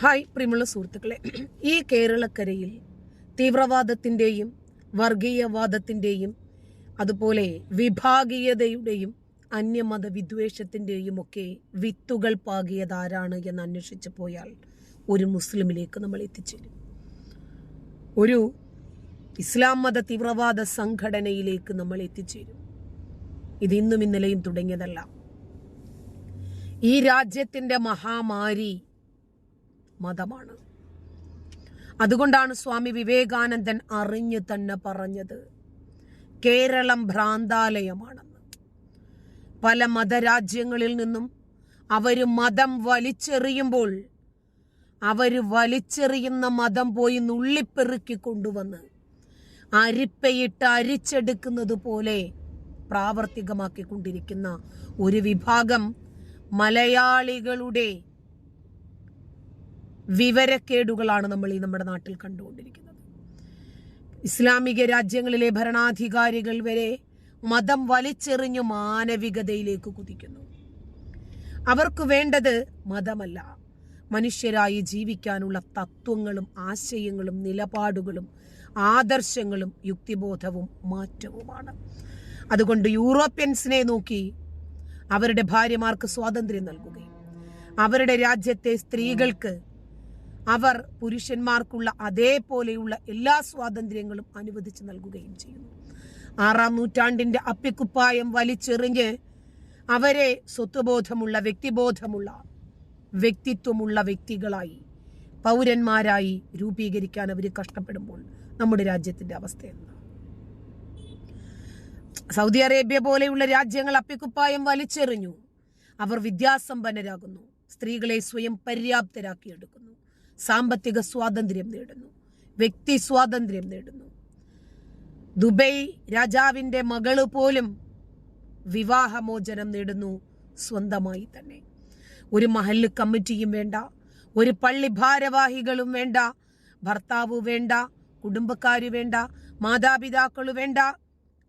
Hi പ്രിയമുള്ള സുഹൃത്തുക്കളെ. ഈ കേരളക്കരയിൽ തീവ്രവാദത്തിന്റെയും വർഗീയവാദത്തിന്റെയും അതുപോലെ വിഭാഗീയതയുടെയും അന്യമത വിദ്വേഷത്തിന്റെയും ഒക്കെ വിത്തുകൾ പാകിയതാരാണ് എന്ന് അന്വേഷിച്ചു പോയാൽ ഒരു മുസ്ലിമിലേക്ക് നമ്മൾ എത്തിച്ചേരും. ഒരു ഇസ്ലാം മത തീവ്രവാദ സംഘടനയിലേക്ക് നമ്മൾ എത്തിച്ചേരും. ഇത് ഇന്നും ഇന്നലെയും തുടങ്ങിയതല്ല. ഈ രാജ്യത്തിന്റെ മഹാമാരി മതമാണ്. അതുകൊണ്ടാണ് സ്വാമി വിവേകാനന്ദൻ അറിഞ്ഞു തന്നെ പറഞ്ഞത് കേരളം ഭ്രാന്താലയമാണെന്ന്. പല മതരാജ്യങ്ങളിൽ നിന്നും അവർ മതം വലിച്ചെറിയുമ്പോൾ അവർ വലിച്ചെറിയുന്ന മതം പോയി നുള്ളിപ്പെറുക്കി കൊണ്ടുവന്ന് അരിപ്പയിട്ട് അരിച്ചെടുക്കുന്നത് പോലെ പ്രാവർത്തികമാക്കിക്കൊണ്ടിരിക്കുന്ന ഒരു വിഭാഗം മലയാളികളുടെ വിവരക്കേടുകളാണ് നമ്മൾ ഈ നമ്മുടെ നാട്ടിൽ കണ്ടുകൊണ്ടിരിക്കുന്നത്. ഇസ്ലാമിക രാജ്യങ്ങളിലെ ഭരണാധികാരികൾ വരെ മതം വലിച്ചെറിഞ്ഞു മാനവികതയിലേക്ക് കുതിക്കുന്നു. അവർക്ക് വേണ്ടത് മതമല്ല. മനുഷ്യരായി ജീവിക്കാനുള്ള തത്വങ്ങളും ആശയങ്ങളും നിലപാടുകളും ആദർശങ്ങളും യുക്തിബോധവും മാറ്റവുമാണ്. അതുകൊണ്ട് യൂറോപ്യൻസിനെ നോക്കി അവരുടെ ഭാര്യമാർക്ക് സ്വാതന്ത്ര്യം നൽകുകയും അവരുടെ രാജ്യത്തെ സ്ത്രീകൾക്ക് അവർ പുരുഷന്മാർക്കുള്ള അതേപോലെയുള്ള എല്ലാ സ്വാതന്ത്ര്യങ്ങളും അനുവദിച്ചു നൽകുകയും ചെയ്യുന്നു. ആറാം നൂറ്റാണ്ടിന്റെ അപ്പിക്കുപ്പായം വലിച്ചെറിഞ്ഞ് അവരെ സ്വത്വബോധമുള്ള വ്യക്തിബോധമുള്ള വ്യക്തിത്വമുള്ള വ്യക്തികളായി പൗരന്മാരായി രൂപീകരിക്കാൻ അവർ കഷ്ടപ്പെടുമ്പോൾ നമ്മുടെ രാജ്യത്തിന്റെ അവസ്ഥ എന്താണ് സൗദി അറേബ്യ പോലെയുള്ള രാജ്യങ്ങൾ അപ്പിക്കുപ്പായം വലിച്ചെറിഞ്ഞു. അവർ വിദ്യാസമ്പന്നരാകുന്നു. സ്ത്രീകളെ സ്വയം പര്യാപ്തരാക്കിയെടുക്കുന്നു. സാമ്പത്തിക സ്വാതന്ത്ര്യം നേടുന്നു. വ്യക്തി സ്വാതന്ത്ര്യം നേടുന്നു. ദുബൈ രാജാവിന്റെ മകൾ പോലും വിവാഹമോചനം നേടുന്നു സ്വന്തമായി തന്നെ. ഒരു മഹല്ല് കമ്മിറ്റിയും വേണ്ട ഒരു പള്ളി ഭാരവാഹികളും വേണ്ട ഭർത്താവ് വേണ്ട കുടുംബക്കാര് വേണ്ട മാതാപിതാക്കൾ വേണ്ട.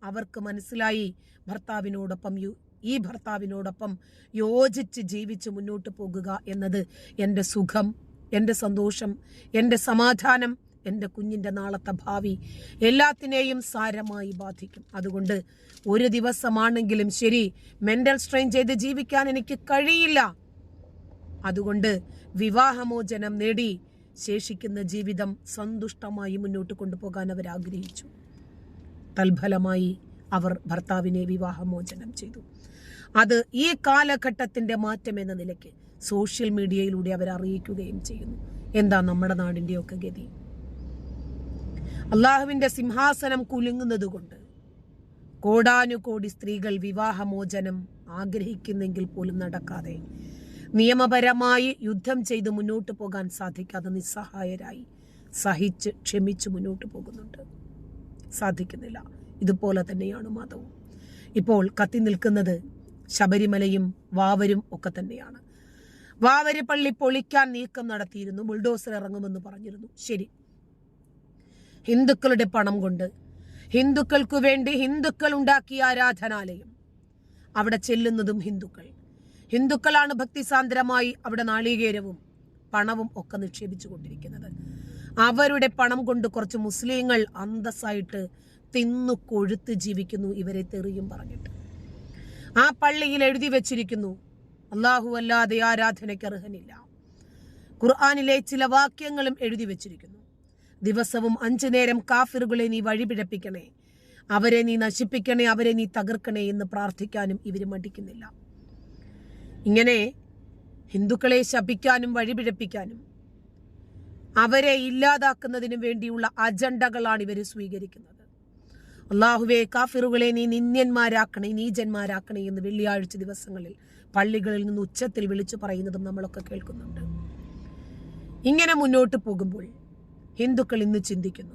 അവർക്ക് മനസ്സിലായി ഭർത്താവിനോടൊപ്പം യു ഈ ഭർത്താവിനോടൊപ്പം യോജിച്ച് ജീവിച്ച് മുന്നോട്ട് പോകുക എന്നത് എന്റെ സുഖം. എന്റെ സന്തോഷം എന്റെ സമാധാനം എന്റെ കുഞ്ഞിന്റെ നാളത്തെ ഭാവി എല്ലാത്തിനെയും സാരമായി ബാധിക്കും. അതുകൊണ്ട് ഒരു ദിവസമാണെങ്കിലും ശരി മെന്റൽ സ്ട്രെയിൻ ചെയ്ത് ജീവിക്കാൻ എനിക്ക് കഴിയില്ല. അതുകൊണ്ട് വിവാഹമോചനം നേടി ശേഷിക്കുന്ന ജീവിതം സന്തുഷ്ടമായി മുന്നോട്ട് കൊണ്ടുപോകാൻ അവർ ആഗ്രഹിച്ചു. തൽഫലമായി അവർ ഭർത്താവിനെ വിവാഹമോചനം ചെയ്തു. അത് ഈ കാലഘട്ടത്തിന്റെ മാറ്റം എന്ന നിലയ്ക്ക് സോഷ്യൽ മീഡിയയിലൂടെ അവർ അറിയിക്കുകയും ചെയ്യുന്നു. എന്താ നമ്മുടെ നാടിന്റെയൊക്കെ ഗതി? അള്ളാഹുവിന്റെ സിംഹാസനം കുലുങ്ങുന്നത് കൊണ്ട് കോടാനുകോടി സ്ത്രീകൾ വിവാഹമോചനം ആഗ്രഹിക്കുന്നെങ്കിൽ പോലും നടക്കാതെ നിയമപരമായി യുദ്ധം ചെയ്ത് മുന്നോട്ട് പോകാൻ സാധിക്കാതെ നിസ്സഹായരായി സഹിച്ച് ക്ഷമിച്ച് മുന്നോട്ട് പോകുന്നുണ്ട്. സാധിക്കുന്നില്ല. ഇതുപോലെ തന്നെയാണ് മതവും. ഇപ്പോൾ കത്തി നിൽക്കുന്നത് ശബരിമലയും വാവരും ഒക്കെ തന്നെയാണ്. വാവര് പള്ളി പൊളിക്കാൻ നീക്കം നടത്തിയിരുന്നു. ബുൾഡോസർ ഇറങ്ങുമെന്ന് പറഞ്ഞിരുന്നു. ശരി. ഹിന്ദുക്കളുടെ പണം കൊണ്ട്. ഹിന്ദുക്കൾക്കു വേണ്ടി ഹിന്ദുക്കൾ ഉണ്ടാക്കിയ ആരാധനാലയം. അവിടെ ചെല്ലുന്നതും ഹിന്ദുക്കൾ. ഹിന്ദുക്കളാണ് ഭക്തിസാന്ദ്രമായി അവിടെ നാളികേരവും പണവും ഒക്കെ നിക്ഷേപിച്ചു കൊണ്ടിരിക്കുന്നത്. അവരുടെ പണം കൊണ്ട് കുറച്ച് മുസ്ലിങ്ങൾ അന്തസ്സായിട്ട് തിന്നു കൊഴുത്ത് ജീവിക്കുന്നു ഇവരെ തെറിയും പറഞ്ഞിട്ട്. ആ പള്ളിയിൽ എഴുതി വെച്ചിരിക്കുന്നു. അള്ളാഹു അല്ലാതെ ആരാധനയ്ക്ക് അർഹനില്ല. ഖുർആാനിലെ ചില വാക്യങ്ങളും എഴുതി വച്ചിരിക്കുന്നു. ദിവസവും അഞ്ചു നേരം കാഫിറുകളെ നീ വഴിപിഴപ്പിക്കണേ. അവരെ നീ നശിപ്പിക്കണേ അവരെ നീ തകർക്കണേ എന്ന് പ്രാർത്ഥിക്കാനും ഇവർ മടിക്കുന്നില്ല. ഇങ്ങനെ ഹിന്ദുക്കളെ ശപിക്കാനും വഴിപിഴപ്പിക്കാനും അവരെ ഇല്ലാതാക്കുന്നതിനും വേണ്ടിയുള്ള അജണ്ടകളാണ് ഇവർ സ്വീകരിക്കുന്നത്. അള്ളാഹുവെ കാഫിറുകളെ നീ നിന്യന്മാരാക്കണേ നീചന്മാരാക്കണേ എന്ന് വെള്ളിയാഴ്ച ദിവസങ്ങളിൽ പള്ളികളിൽ നിന്ന് ഉച്ചത്തിൽ വിളിച്ചു പറയുന്നതും നമ്മളൊക്കെ കേൾക്കുന്നുണ്ട്. ഇങ്ങനെ മുന്നോട്ട് പോകുമ്പോൾ ഹിന്ദുക്കൾ ഇന്ന് ചിന്തിക്കുന്നു.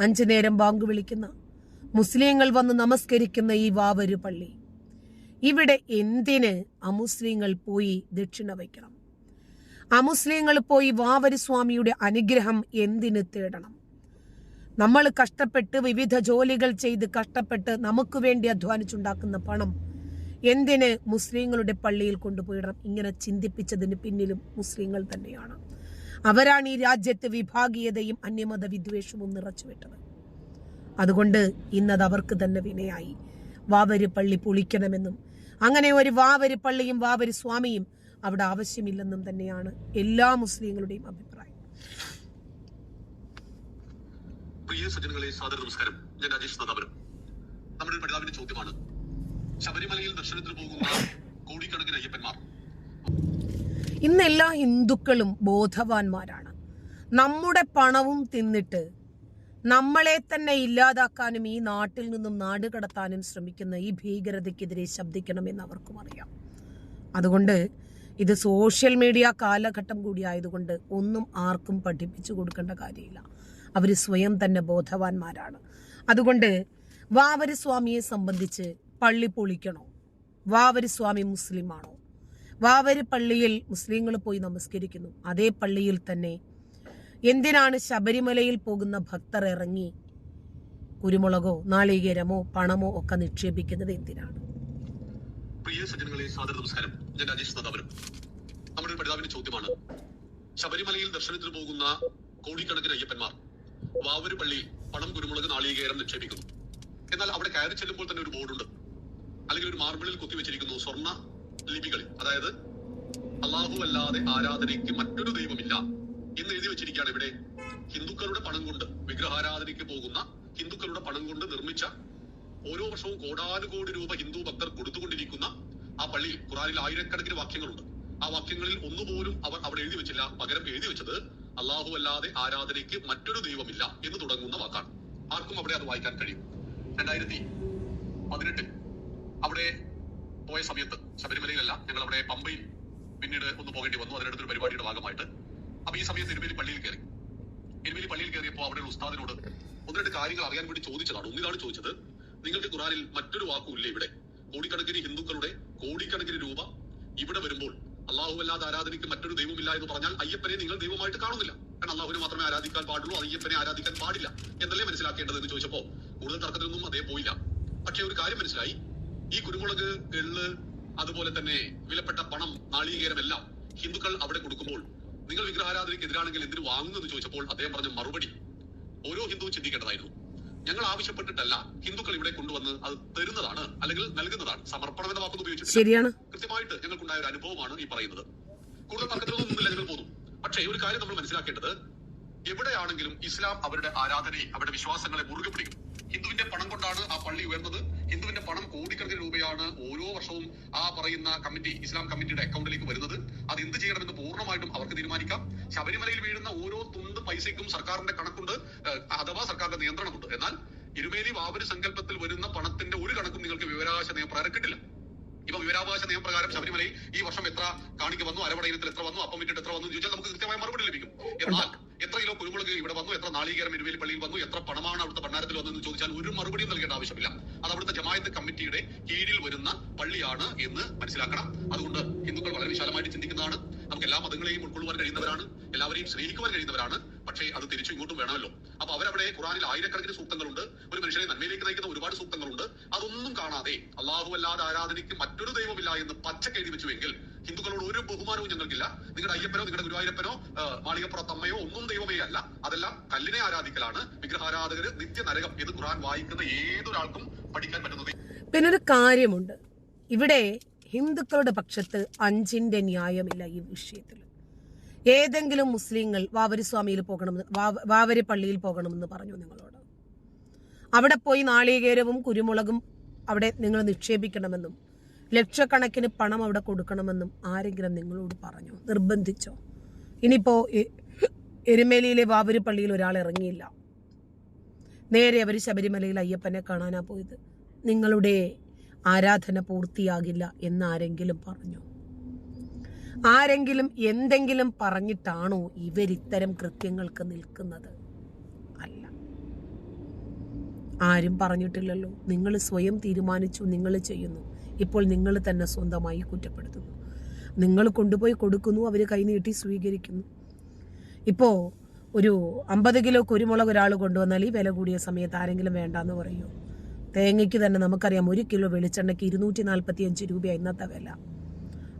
അഞ്ചു നേരം ബാങ്ക് വിളിക്കുന്ന മുസ്ലിങ്ങൾ വന്ന് നമസ്കരിക്കുന്ന ഈ വാവരു പള്ളി. ഇവിടെ എന്തിന് അമുസ്ലിങ്ങൾ പോയി ദക്ഷിണ വയ്ക്കണം? അമുസ്ലിങ്ങൾ പോയി വാവരു സ്വാമിയുടെ അനുഗ്രഹം എന്തിന് തേടണം? നമ്മൾ കഷ്ടപ്പെട്ട് വിവിധ ജോലികൾ ചെയ്ത് കഷ്ടപ്പെട്ട് നമുക്ക് വേണ്ടി അധ്വാനിച്ചുണ്ടാക്കുന്ന പണം എന്തിന് മുസ്ലിങ്ങളുടെ പള്ളിയിൽ കൊണ്ടുപോയിടണം? ഇങ്ങനെ ചിന്തിപ്പിച്ചതിന് പിന്നിലും മുസ്ലിങ്ങൾ തന്നെയാണ്. അവരാണ് ഈ രാജ്യത്ത് വിഭാഗീയതയും അന്യമത വിദ്വേഷവും നിറച്ചുവിട്ടത്. അതുകൊണ്ട് ഇന്നത് അവർക്ക് തന്നെ വിനയായി. വാവര് പള്ളി പൊളിക്കണമെന്നും അങ്ങനെ ഒരു വാവര് പള്ളിയും വാവര് സ്വാമിയും അവിടെ ആവശ്യമില്ലെന്നും തന്നെയാണ് എല്ലാ മുസ്ലിങ്ങളുടെയും അഭിപ്രായം. പ്രിയ സജ്ജനങ്ങളെ സാദര നമസ്കാരം. ഞാൻ രാജേഷ് നമ്മുടെ പഠിതാവിന്റെ ചോദ്യമാണ് ശബരിമലയിൽ ദർശനത്തിന് പോകുന്ന കോടിക്കണക്കിന് അയ്യപ്പന്മാർ. ഇന്ന് എല്ലാ ഹിന്ദുക്കളും ബോധവാന്മാരാണ്. നമ്മുടെ പണവും തിന്നിട്ട് നമ്മളെ തന്നെ ഇല്ലാതാക്കാനും ഈ നാട്ടിൽ നിന്നും നാട് കടത്താനും ശ്രമിക്കുന്ന ഈ ഭീകരതയ്ക്കെതിരെ ശബ്ദിക്കണമെന്ന് അവർക്കും അറിയാം. അതുകൊണ്ട് ഇത് സോഷ്യൽ മീഡിയ കാലഘട്ടം കൂടി ആയതുകൊണ്ട് ഒന്നും ആർക്കും പഠിപ്പിച്ചു കൊടുക്കേണ്ട കാര്യമില്ല. അവർ സ്വയം തന്നെ ബോധവാന്മാരാണ്. അതുകൊണ്ട് വാവര് സ്വാമിയെ സംബന്ധിച്ച് പള്ളി പൊളിക്കണോ? വാവരി സ്വാമി മുസ്ലിമാണോ? വാവരി പള്ളിയിൽ മുസ്ലിങ്ങൾ പോയി നമസ്കരിക്കുന്നു. അതേ പള്ളിയിൽ തന്നെ എന്തിനാണ് ശബരിമലയിൽ പോകുന്ന ഭക്തർ ഇറങ്ങി കുരുമുളകോ നാളികേരമോ പണമോ ഒക്കെ നിക്ഷേപിക്കുന്നത് എന്തിനാണ്? പ്രിയ സജ്ജനങ്ങളെ സാദര നമസ്കാരം. ഞാൻ രാജേഷ് നമ്മുടെ പഠിതാവിന്റെ ചോദ്യമാണ്. ശബരിമലയിൽ ദർശനത്തിന് പോകുന്ന കോടിക്കണക്കിന് അയ്യപ്പന്മാർ വാവൂര് പള്ളിയിൽ പണം കുരുമുളക് നാളികേരം നിക്ഷേപിക്കുന്നു. എന്നാൽ അവിടെ കയറി ചെല്ലുമ്പോൾ തന്നെ ഒരു ബോർഡുണ്ട്. അല്ലെങ്കിൽ ഒരു മാർബിളിൽ കുത്തിവെച്ചിരിക്കുന്നു സ്വർണ ലിപികളിൽ അതായത് അള്ളാഹു അല്ലാതെ ആരാധനയ്ക്ക് മറ്റൊരു ദൈവമില്ല എന്ന് എഴുതി വെച്ചിരിക്കുകയാണ് ഇവിടെ. ഹിന്ദുക്കളുടെ പണം കൊണ്ട് വിഗ്രഹാരാധനയ്ക്ക് പോകുന്ന ഹിന്ദുക്കളുടെ പണം കൊണ്ട് നിർമ്മിച്ച ഓരോ വർഷവും കോടാനുകോടി രൂപ ഹിന്ദു ഭക്തർ കൊടുത്തുകൊണ്ടിരിക്കുന്ന ആ പള്ളി ഖുറാനിൽ ആയിരക്കണക്കിന് വാക്യങ്ങളുണ്ട്. ആ വാക്യങ്ങളിൽ ഒന്നുപോലും അവർ അവിടെ എഴുതി വെച്ചില്ല. പകരം എഴുതി വെച്ചത് അള്ളാഹു അല്ലാതെ ആരാധനയ്ക്ക് മറ്റൊരു ദൈവമില്ല എന്ന് തുടങ്ങുന്ന വാക്കാണ്. ആർക്കും അവിടെ അത് വായിക്കാൻ കഴിയും. രണ്ടായിരത്തി പതിനെട്ടിൽ അവിടെ പോയ സമയത്ത് ശബരിമലയിലല്ല ഞങ്ങൾ അവിടെ പമ്പയിൽ പിന്നീട് ഒന്ന് പോകേണ്ടി വന്നു. അതിനടുത്തൊരു പരിപാടിയുടെ ഭാഗമായിട്ട്. അപ്പൊ ഈ സമയത്ത് എരുമേലി പള്ളിയിൽ കയറി. എരുമേലി പള്ളിയിൽ കയറിയപ്പോൾ അവിടെ ഉസ്താദിനോട് ഒന്ന് രണ്ട് കാര്യങ്ങൾ അറിയാൻ വേണ്ടി ചോദിച്ചതാണ്. ഒന്നിനാണ് ചോദിച്ചത് നിങ്ങൾക്ക് ഖുറാനിൽ മറ്റൊരു വാക്കുമില്ലേ ഇവിടെ. കോടിക്കണക്കിന് ഹിന്ദുക്കളുടെ കോടിക്കണക്കിന് രൂപ ഇവിടെ വരുമ്പോൾ അള്ളാഹു അല്ലാതെ ആരാധനയ്ക്ക് മറ്റൊരു ദൈവമില്ല എന്ന് പറഞ്ഞാൽ അയ്യപ്പനെ നിങ്ങൾ ദൈവമായിട്ട് കാണുന്നില്ല. കാരണം അള്ളാഹുവിനെ മാത്രമേ ആരാധിക്കാൻ പാടുള്ളൂ അയ്യപ്പനെ ആരാധിക്കാൻ പാടില്ല. എന്നല്ലേ മനസ്സിലാക്കേണ്ടത് എന്ന് ചോദിച്ചപ്പോൾ കൂടുതൽ തർക്കത്തിനൊന്നും അദ്ദേഹം പോയില്ല. പക്ഷെ ഒരു കാര്യം മനസ്സിലായി. ഈ കുരുമുളക് എള്ള് അതുപോലെ തന്നെ വിലപ്പെട്ട പണം നാളികേരം എല്ലാം ഹിന്ദുക്കൾ അവിടെ കൊടുക്കുമ്പോൾ നിങ്ങൾ വിഗ്രഹാരാധനയ്ക്ക് എതിരാണെങ്കിൽ എന്തിനു വാങ്ങുന്നു എന്ന് ചോദിച്ചപ്പോൾ അദ്ദേഹം പറഞ്ഞ മറുപടി ഓരോ ഹിന്ദുവും ചിന്തിക്കേണ്ടതായിരുന്നു. ഞങ്ങൾ ആവശ്യപ്പെട്ടിട്ടല്ല ഹിന്ദുക്കൾ ഇവിടെ കൊണ്ടുവന്ന് അത് തരുന്നതാണ് അല്ലെങ്കിൽ നൽകുന്നതാണ്. സമർപ്പണം എന്ന വാക്കൊന്നും ഉപയോഗിച്ചിട്ടില്ല. ശരിയാണ്. കൃത്യമായിട്ട് ഞങ്ങൾക്കുണ്ടായ ഒരു അനുഭവമാണ് ഈ പറയുന്നത്. കൂടുതൽ തർക്കത്തിലൊന്നും നിന്നില്ല ഞങ്ങൾ പോന്നു പക്ഷേ ഒരു കാര്യം നമ്മൾ മനസ്സിലാക്കേണ്ടത് എവിടെയാണെങ്കിലും ഇസ്ലാം അവരുടെ ആരാധനയെ അവരുടെ വിശ്വാസങ്ങളെ മുറുകെ പിടിക്കും ഹിന്ദുവിന്റെ പണം കൊണ്ടാണ് ആ പള്ളി ഉയർന്നത്. ഹിന്ദുവിന്റെ പണം കോടിക്കണക്കിന് രൂപയാണ് ഓരോ വർഷവും ആ പറയുന്ന കമ്മിറ്റി ഇസ്ലാം കമ്മിറ്റിയുടെ അക്കൗണ്ടിലേക്ക് വരുന്നത്. അത് എന്ത് ചെയ്യണമെന്ന് പൂർണമായിട്ടും അവർക്ക് തീരുമാനിക്കാം. ശബരിമലയിൽ വീഴുന്ന ഓരോ തുണ്ട് പൈസയ്ക്കും സർക്കാരിന്റെ കണക്കുണ്ട് അഥവാ സർക്കാരിന്റെ നിയന്ത്രണമുണ്ട്. എന്നാൽ ഇരുമേലി വാവര് സങ്കല്പത്തിൽ വരുന്ന പണത്തിന്റെ ഒരു കണക്കും നിങ്ങൾക്ക് വിവരാവകാശ നിയമപ്രകാരം കിട്ടില്ല. ഇപ്പൊ വിവരാവകാശ നിയമപ്രകാരം ശബരിമലയിൽ ഈ വർഷം എത്ര കാണിക്ക വന്നു അരവണ ഇനത്തിൽ എത്ര വന്നു അപ്പം വിറ്റിട്ട് എത്ര വന്നു ചോദിച്ചാൽ നമുക്ക് കൃത്യമായ മറുപടി ലഭിക്കും. എന്നാൽ എത്ര കിലോ കുരുമുളക് ഇവിടെ വന്നു എത്ര നാളികേരം ഇരുവേലി പള്ളിയിൽ വന്നു എത്ര പണമാണ് അവിടുത്തെ ഭണ്ഡാരത്തിൽ വന്നെന്ന് ചോദിച്ചാൽ ഒരു മറുപടിയും നൽകേണ്ട ആവശ്യമില്ല. അത് അവിടുത്തെ ജമായത്ത് കമ്മിറ്റിയുടെ കീഴിൽ വരുന്ന പള്ളിയാണ് എന്ന് മനസ്സിലാക്കണം. അതുകൊണ്ട് ഹിന്ദുക്കൾ വളരെ വിശാലമായിട്ട് ചിന്തിക്കുന്നതാണ്. നമുക്ക് എല്ലാ മതങ്ങളെയും ഉൾക്കൊള്ളുവാൻ കഴിയുന്നവരാണ് എല്ലാവരെയും സ്നേഹിക്കുവാൻ കഴിയുന്നവരാണ്. പക്ഷേ അത് തിരിച്ചു ഇങ്ങോട്ടും വേണമല്ലോ. അപ്പൊ അവരവിടെ ഖുറാനിൽ ആയിരക്കണക്കിന് സൂക്തങ്ങളുണ്ട്. ഒരു മനുഷ്യനെ നന്മയിലേക്ക് നയിക്കുന്ന ഒരുപാട് സൂക്തങ്ങളുണ്ട്. അതൊന്നും കാണാതെ അള്ളാഹു അല്ലാതെ ആരാധനയ്ക്ക് മറ്റൊരു ദൈവമില്ല എന്ന് പച്ചക്കെഴുതി വെച്ചുവെങ്കിൽ ഹിന്ദുക്കളോട് ഒരു ബഹുമാനവും ഞങ്ങൾക്കില്ല. നിങ്ങളുടെ അയ്യപ്പനോ നിങ്ങളുടെ ഗുരുവായൂരപ്പനോ ആ, മാളികപ്പുറത്തമ്മയോ ഒന്നും ദൈവമേ അല്ല അതെല്ലാം കല്ലിനെ ആരാധിക്കലാണ്. വിഗ്രഹാരാധകര് നിത്യ നരകം എന്ന് ഖുറാൻ വായിക്കുന്ന ഏതൊരാൾക്കും പഠിക്കാൻ പറ്റുന്നത് പിന്നെ ഒരു കാര്യമുണ്ട്. ഇവിടെ ഹിന്ദുക്കളുടെ പക്ഷത്ത് അഞ്ചിന്റെ ന്യായമില്ല ഈ വിഷയത്തിൽ ഏതെങ്കിലും മുസ്ലിങ്ങൾ വാവരി സ്വാമിയിൽ പോകണമെന്ന് വാവരി പള്ളിയിൽ പോകണമെന്ന് പറഞ്ഞു നിങ്ങളോട്. അവിടെ പോയി നാളികേരവും കുരുമുളകും അവിടെ നിങ്ങൾ നിക്ഷേപിക്കണമെന്നും ലക്ഷക്കണക്കിന് പണം അവിടെ കൊടുക്കണമെന്നും ആരെങ്കിലും നിങ്ങളോട് പറഞ്ഞു? നിർബന്ധിച്ചോ? ഇനിയിപ്പോ എ- എരുമേലിയിലെ വാവൂര് പള്ളിയിൽ ഒരാൾ ഇറങ്ങിയില്ല. നേരെ അവർ ശബരിമലയിൽ അയ്യപ്പനെ കാണാനാ പോയത്. നിങ്ങളുടെ ആരാധന പൂർത്തിയാകില്ല എന്നാരെങ്കിലും പറഞ്ഞു? ആരെങ്കിലും എന്തെങ്കിലും പറഞ്ഞിട്ടാണോ ഇവരിത്തരം കൃത്യങ്ങൾക്ക് നിൽക്കുന്നത്? അല്ല. ആരും പറഞ്ഞിട്ടില്ലല്ലോ. നിങ്ങൾ സ്വയം തീരുമാനിച്ചു നിങ്ങൾ ചെയ്യുന്നു. ഇപ്പോൾ നിങ്ങൾ തന്നെ സ്വന്തമായി കുറ്റപ്പെടുത്തുന്നു. നിങ്ങൾ കൊണ്ടുപോയി കൊടുക്കുന്നു അവർ കൈനീട്ടി സ്വീകരിക്കുന്നു. ഇപ്പോൾ ഒരു അമ്പത് കിലോ കുരുമുളക് ഒരാൾ കൊണ്ടുവന്നാൽ ഈ വില കൂടിയ സമയത്ത് ആരെങ്കിലും വേണ്ടാന്ന് പറയുമോ തേങ്ങയ്ക്ക് തന്നെ നമുക്കറിയാം ഒരു കിലോ വെളിച്ചെണ്ണയ്ക്ക് ഇരുന്നൂറ്റി നാൽപ്പത്തി അഞ്ച് രൂപ ഇന്നത്തെ വില.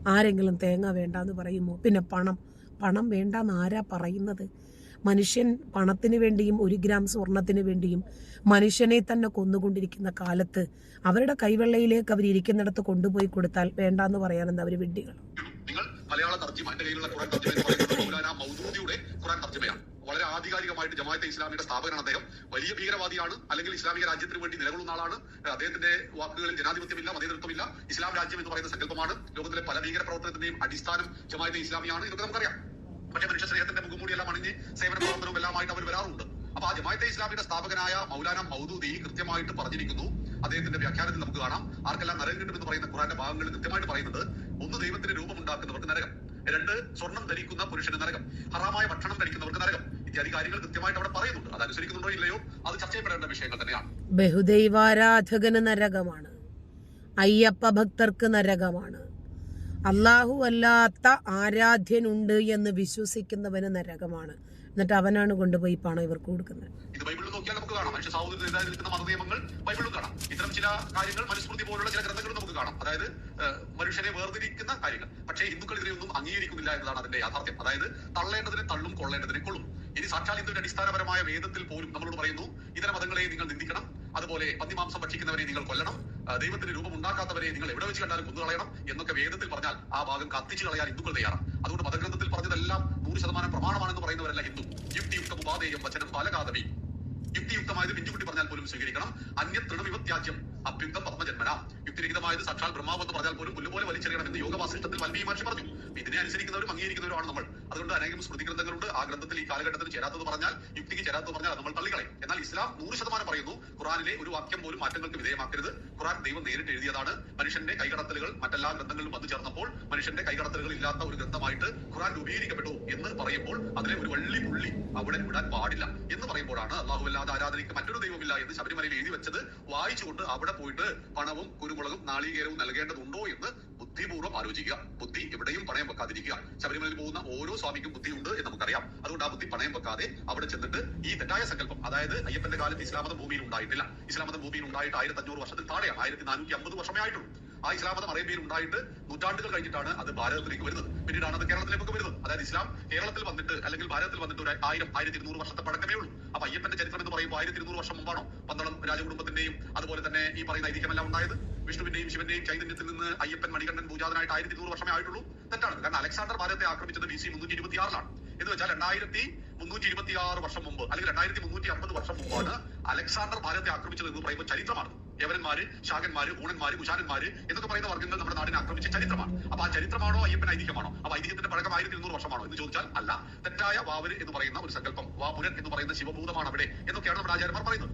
ആരെങ്കിലും തേങ്ങ വേണ്ടാന്ന് പറയുമോ? പിന്നെ പണം പണം വേണ്ടെന്ന് ആരാ പറയുന്നത്? മനുഷ്യൻ പണത്തിന് വേണ്ടിയും ഒരു ഗ്രാം സ്വർണത്തിന് വേണ്ടിയും മനുഷ്യനെ തന്നെ കൊന്നുകൊണ്ടിരിക്കുന്ന കാലത്ത് അവരുടെ കൈവെള്ളയിലേക്ക് അവർ ഇരിക്കുന്നിടത്ത് കൊണ്ടുപോയി കൊടുത്താൽ വേണ്ടാന്ന് പറയാനെന്ന് അവർ വിഡ്ഢികൾ? വളരെ ആധികാരികമായിട്ട് ജമാഅത്തെ ഇസ്ലാമിയുടെ സ്ഥാപകനാണ് അദ്ദേഹം. വലിയ ഭീകരവാദിയാണ് അല്ലെങ്കിൽ ഇസ്ലാമിക രാജ്യത്തിന് വേണ്ടി നിലകൊള്ളുന്ന ആളാണ്. അദ്ദേഹത്തിന്റെ വാക്കുകളിൽ ജനാധിപത്യമില്ല മതേതൃത്വമില്ല ഇസ്ലാം രാജ്യം എന്ന് പറയുന്ന സങ്കല്പമാണ് ലോകത്തിലെ പല ഭീകര പ്രവർത്തനത്തിന്റെയും അടിസ്ഥാനം ജമാഅത്തെ ഇസ്ലാമിയാണ് ഇതൊക്കെ നമുക്കറിയാം. പക്ഷേ മനുഷ്യ സ്നേഹത്തിന്റെ മുഖംമൂടിയെല്ലാം അണിഞ്ഞ് സേവന പ്രവർത്തനവും എല്ലാമായിട്ട് അവർ വരാറുണ്ട്. അപ്പൊ ആ ജമാഅത്തെ ഇസ്ലാമിയുടെ സ്ഥാപകനായ മൗലാന മൗദൂദി കൃത്യമായിട്ട് പറഞ്ഞിരിക്കുന്നു. അദ്ദേഹത്തിന്റെ വ്യാഖ്യാനത്തിൽ നമുക്ക് കാണാം. ആർക്കെല്ലാം നരകം കിട്ടുമെന്ന് പറയുന്ന ഖുറാന്റെ ഭാഗങ്ങളിൽ കൃത്യമായിട്ട് പറയുന്നത് ഒന്ന് ദൈവത്തിന് രൂപമുണ്ടാക്കുന്നവർക്ക് നരകം രണ്ട് സ്വർണം ധരിക്കുന്ന പുരുഷന് നരകം ഹറാമായ ഭക്ഷണം കഴിക്കുന്നവർക്ക് നരകം. ഇത്യാദി കാര്യങ്ങൾ കൃത്യമായിട്ട് അവിടെ പറയുന്നുണ്ട്. അത് അനുസരിക്കുന്നുണ്ടോ ഇല്ലയോ? അത് ചർച്ച ചെയ്യപ്പെടേണ്ട വിഷയങ്ങൾ തന്നെയാണ്. ബഹുദൈവാരാധകന് നരകമാണ്. അയ്യപ്പ ഭക്തർക്ക് നരകമാണ്. അള്ളാഹു അല്ലാത്ത ആരാധ്യനുണ്ട് എന്ന് വിശ്വസിക്കുന്നവന് നരകമാണ്. എന്നിട്ട് അവനാണ് കൊണ്ടുപോയി പണം ഇവർക്ക് കൊടുക്കുന്നത്. ബൈബിളിൽ നോക്കിയാൽ നമുക്ക് കാണാം. മനുഷ്യ സാഹോദര്യത്തിനെതിരായി നിൽക്കുന്ന മത നിയമങ്ങൾ കാണാം. ഇത്തരം ചില കാര്യങ്ങൾ മനുസ്മൃതി പോലുള്ള ചില ഗ്രന്ഥങ്ങൾ നമുക്ക് കാണാം. അതായത് മനുഷ്യനെ വേർതിരിക്കുന്ന കാര്യങ്ങൾ. പക്ഷേ ഹിന്ദുക്കൾ ഇതിനെയൊന്നും അംഗീകരിക്കുന്നില്ല എന്നതാണ് അതിന്റെ യാഥാർത്ഥ്യം. അതായത് തള്ളേണ്ടതിനെ തള്ളും കൊള്ളേണ്ടതിനെ കൊള്ളും. ഇനി സാക്ഷാൽ ഹിന്ദുവിന്റെ അടിസ്ഥാനപരമായ വേദത്തിൽ പോലും നമ്മളോട് പറയുന്നു ഇതര മതങ്ങളെ നിങ്ങൾ നിന്ദിക്കണം. അതുപോലെ പന്നിമാംസം ഭക്ഷിക്കുന്നവരെ നിങ്ങൾ കൊല്ലണം. ദൈവത്തിന് രൂപം ഉണ്ടാക്കാത്തവരെ നിങ്ങൾ എവിടെ വെച്ച് കണ്ടാലും കൊന്നുകളയണം എന്നൊക്കെ വേദത്തിൽ പറഞ്ഞാൽ ആ ഭാഗം കത്തിച്ചു കളയാൻ ഹിന്ദുക്കൾ തയ്യാറാണ്. അതുകൊണ്ട് മതഗ്രന്ഥത്തിൽ പറഞ്ഞതെല്ലാം നൂറ് ശതമാനം പ്രമാണമാണെന്ന് പറയുന്നവരല്ല ഹിന്ദു. യുക്തിയുക്ത ഉപാധേയം വചനം ബാലകാദവി യുക്തിയുക്തമായത് പിഞ്ചുകുട്ടി പറഞ്ഞാൽ പോലും സ്വീകരിക്കണം. അന്യ തൃണവിവത്യാജ്യം അഭ്യുക്തം പത്മജന്മന. യുക്തിരഹിതമായത് സാക്ഷാൽ ബ്രഹ്മാവ് എന്ന് പറഞ്ഞാൽ പോലും പുല്ലുപോലെ വലിച്ചെറിയണമെന്ന് യോഗവാസിഷ്ടത്തിൽ വാൽമീകി മഹർഷി പറഞ്ഞു. ഇതിനെ അനുസരിക്കുന്നവരും അംഗീകരിക്കുന്നവരുമാണ് നമ്മൾ. അതുകൊണ്ട് അനേകം സ്മൃതി ഗ്രന്ഥങ്ങളുണ്ട്. ആ ഗ്രന്ഥത്തിൽ ഈ കാലഘട്ടത്തിൽ ചേരാത്തത് പറഞ്ഞാൽ യുക്തിക്ക് ചേരാത്തത് പറഞ്ഞാൽ നമ്മൾ തള്ളിക്കളയും. എന്നാൽ ഇസ്ലാം നൂറ് ശതമാനം പറയുന്നു ഖുറാനിലെ ഒരു വാക്യം പോലും മാറ്റങ്ങൾക്ക് വിധേയമാക്കരുത്. ഖുറാൻ ദൈവം നേരിട്ട് എഴുതിയതാണ്. മനുഷ്യന്റെ കൈകടത്തലുകൾ മറ്റെല്ലാ ഗ്രന്ഥങ്ങളിലും വന്നു ചേർന്നപ്പോൾ മനുഷ്യന്റെ കൈകടത്തലുകൾ ഇല്ലാത്ത ഒരു ഗ്രന്ഥമായിട്ട് ഖുറാൻ രൂപീകരിക്കപ്പെട്ടു എന്ന് പറയുമ്പോൾ അതിലെ ഒരു വള്ളി പുള്ളി അവിടെ വിടാൻ പാടില്ല എന്ന് പറയുമ്പോഴാണ് അള്ളാഹു അല്ലാതെ ആരാധനയ്ക്ക് മറ്റൊരു ദൈവമില്ല എന്ന് ശബരിമലയിൽ എഴുതി വെച്ചത് വായിച്ചുകൊണ്ട് അവിടെ പോയിട്ട് പണവും കുരുമുളകും നാളികേരവും നൽകേണ്ടതുണ്ടോ എന്ന് ബുദ്ധിപൂർവം ആലോചിക്കുക. ബുദ്ധി എവിടെയും പണയം വെക്കാതിരിക്കുക. ശബരിമലയിൽ പോകുന്ന ഓരോ സ്വാമിക്കും ബുദ്ധിയുണ്ട് എന്ന് നമുക്കറിയാം. അതുകൊണ്ട് ആ ബുദ്ധി പണയം വെക്കാതെ അവിടെ ചെന്നിട്ട് ഈ തെറ്റായ സങ്കല്പം അതായത് അയ്യപ്പന്റെ കാലത്ത് ഇസ്ലാമത ഭൂമിയിൽ ഉണ്ടായിട്ടില്ല. ഇസ്ലാമത ഭൂമിയിൽ ഉണ്ടായിട്ട് ആയിരത്തി അഞ്ഞൂറ് വർഷത്തിൽ താഴെയാണ്. ആയിരത്തി നാനൂറ്റി അമ്പത് വർഷമേ ആയിട്ടുള്ളൂ. ആ ഇസ്ലാമതം അറേബ്യയിൽ ഉണ്ടായിട്ട് നൂറ്റാണ്ടുകൾ കഴിഞ്ഞിട്ടാണ് അത് ഭാരതത്തിലേക്ക് വരുന്നത്. പിന്നീടാണ് അത് കേരളത്തിലേക്കൊക്കെ വരുന്നത്. അതായത് ഇസ്ലാം കേരളത്തിൽ വന്നിട്ട് അല്ലെങ്കിൽ ഭാരതത്തിൽ വന്നിട്ട് ഒരു ആയിരം ആയിരത്തി ഇരുന്നൂറ് വർഷത്തെ പഴക്കമേ ഉള്ളൂ. അപ്പൊ അയ്യപ്പന്റെ ചരിത്രം എന്ന് പറയുമ്പോൾ ആയിരത്തി ഇരുന്നൂറ് വർഷം മുമ്പാണോ പന്തളം രാജകുടുംബത്തിന്റെയും അതുപോലെ തന്നെ ഈ പറയുന്ന ഐതിഹ്യമെല്ലാം ഉണ്ടായത്? വിഷ്ണുവിന്റെയും ശിവന്റെയും ചൈതന്യത്തിൽ നിന്ന് അയ്യപ്പൻ മണികണ്ഠൻ പൂജാതനായിട്ട് ആയിരത്തി ഇരുന്നൂറ് വർഷമേ ആയിട്ടുള്ളൂ. തെറ്റാണ്. കാരണം അലക്സാണ്ടർ ഭാരതത്തെ ആക്രമിച്ചത് ബി സി മുന്നൂറ്റി ഇരുപത്തി ആറിലാണ് എന്ന് വെച്ചാൽ രണ്ടായിരത്തി മുന്നൂറ്റി ഇരുപത്തി ആറ് വർഷം മുമ്പ് അല്ലെങ്കിൽ രണ്ടായിരത്തി മുന്നൂറ്റി അമ്പത് വർഷം മുമ്പാണ് അലക്സാണ്ടർ ഭാരതത്തെ ആക്രമിച്ചത് എന്ന് പറയുമ്പോൾ ചരിത്രമാണ്. യവനന്മാര് ശാകന്മാര് ഊണന്മാര് കുശാനന്മാര് എന്നൊക്കെ പറയുന്ന വർഗങ്ങൾ നമ്മുടെ നാടിനെ ആക്രമിച്ച ചരിത്രമാണ്. അപ്പൊ ആ ചരിത്രമാണോ അയ്യപ്പൻ ഐതിഹ്യമാണോ? അപ്പൊ ഐതിഹ്യത്തിന്റെ പഴക്കം ആയിരത്തി ഇരുന്നൂറ് വർഷമാണോ എന്ന് ചോദിച്ചാൽ അല്ല. തെറ്റായ വാവര് എന്ന് പറയുന്ന ഒരു സങ്കല്പം വാപുരൻ എന്ന് പറയുന്ന ശിവഭൂതമാണ് അവിടെ എന്നൊക്കെയാണ് നമ്മുടെ ആചാര്യന്മാർ പറയുന്നത്.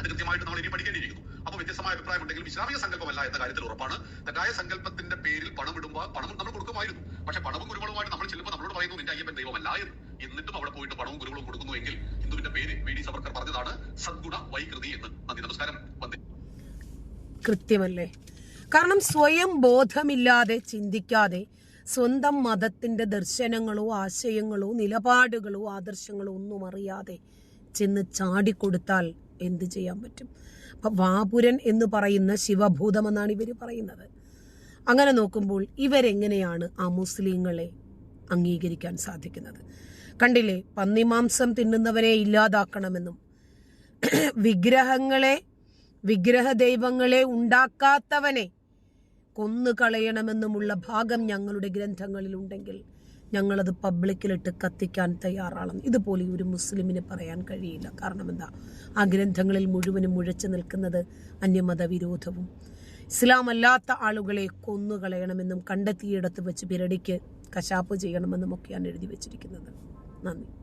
അത് കൃത്യമായിട്ട് നമ്മൾ ഇനി പഠിക്കേണ്ടിയിരിക്കുന്നു. അപ്പൊ വ്യത്യസ്തമായ അഭിപ്രായം ഉണ്ടെങ്കിൽ ഇസ്ലാമിക സങ്കല്പമല്ല എന്ന കാര്യത്തിൽ ഉറപ്പാണ്. തെറ്റായ സങ്കല്പത്തിന്റെ പേരിൽ പണം ഇടുമ്പോൾ പണം നമ്മൾ കൊടുക്കുമായിരുന്നു. പക്ഷെ പണവും കുരുമുളകുമായിട്ട് നമ്മൾ ചെല്ലുമ്പോൾ നമ്മളോട് പറയുന്നു നിന്റെ അയ്യപ്പൻ ദൈവമല്ല എന്ന്. എന്നിട്ടും അവിടെ പോയിട്ട് പണവും കുരുമുളകും കൊടുക്കുന്നു എങ്കിൽ ഹിന്ദുവിന്റെ പേര് വി ഡി സവർക്കർ പറഞ്ഞതാണ് സദ്ഗുണ വൈകൃതി എന്ന്. നന്ദി നമസ്കാരം. വന്ദേ കൃത്യമല്ലേ? കാരണം സ്വയം ബോധമില്ലാതെ ചിന്തിക്കാതെ സ്വന്തം മതത്തിന്റെ ദർശനങ്ങളോ ആശയങ്ങളോ നിലപാടുകളോ ആദർശങ്ങളോ ഒന്നും അറിയാതെ ചെന്ന് ചാടിക്കൊടുത്താൽ എന്ത് ചെയ്യാൻ പറ്റും? അപ്പം വാപുരൻ എന്ന് പറയുന്ന ശിവഭൂതമെന്നാണ് ഇവർ പറയുന്നത്. അങ്ങനെ നോക്കുമ്പോൾ ഇവരെങ്ങനെയാണ് ആ മുസ്ലിങ്ങളെ അംഗീകരിക്കാൻ സാധിക്കുന്നത്? കണ്ടില്ലേ? പന്നിമാംസം തിന്നുന്നവരെ ഇല്ലാതാക്കണമെന്നും വിഗ്രഹങ്ങളെ വിഗ്രഹ ദൈവങ്ങളെ ഉണ്ടാക്കാത്തവനെ കൊന്നുകളയണമെന്നുമുള്ള ഭാഗം ഞങ്ങളുടെ ഗ്രന്ഥങ്ങളിൽ ഉണ്ടെങ്കിൽ ഞങ്ങളത് പബ്ലിക്കിലിട്ട് കത്തിക്കാൻ തയ്യാറാണ് ഇതുപോലെ ഒരു മുസ്ലിമിന് പറയാൻ കഴിയില്ല. കാരണം എന്താ? ആ ഗ്രന്ഥങ്ങളിൽ മുഴുവനും മുഴച്ചു നിൽക്കുന്നത് അന്യമത വിരോധവും ഇസ്ലാം അല്ലാത്ത ആളുകളെ കൊന്നുകളയണമെന്നും കണ്ടെത്തിയിടത്ത് വെച്ച് പിരടിക്ക് കശാപ്പ് ചെയ്യണമെന്നും ഒക്കെയാണ് എഴുതി വെച്ചിരിക്കുന്നത്. നന്ദി.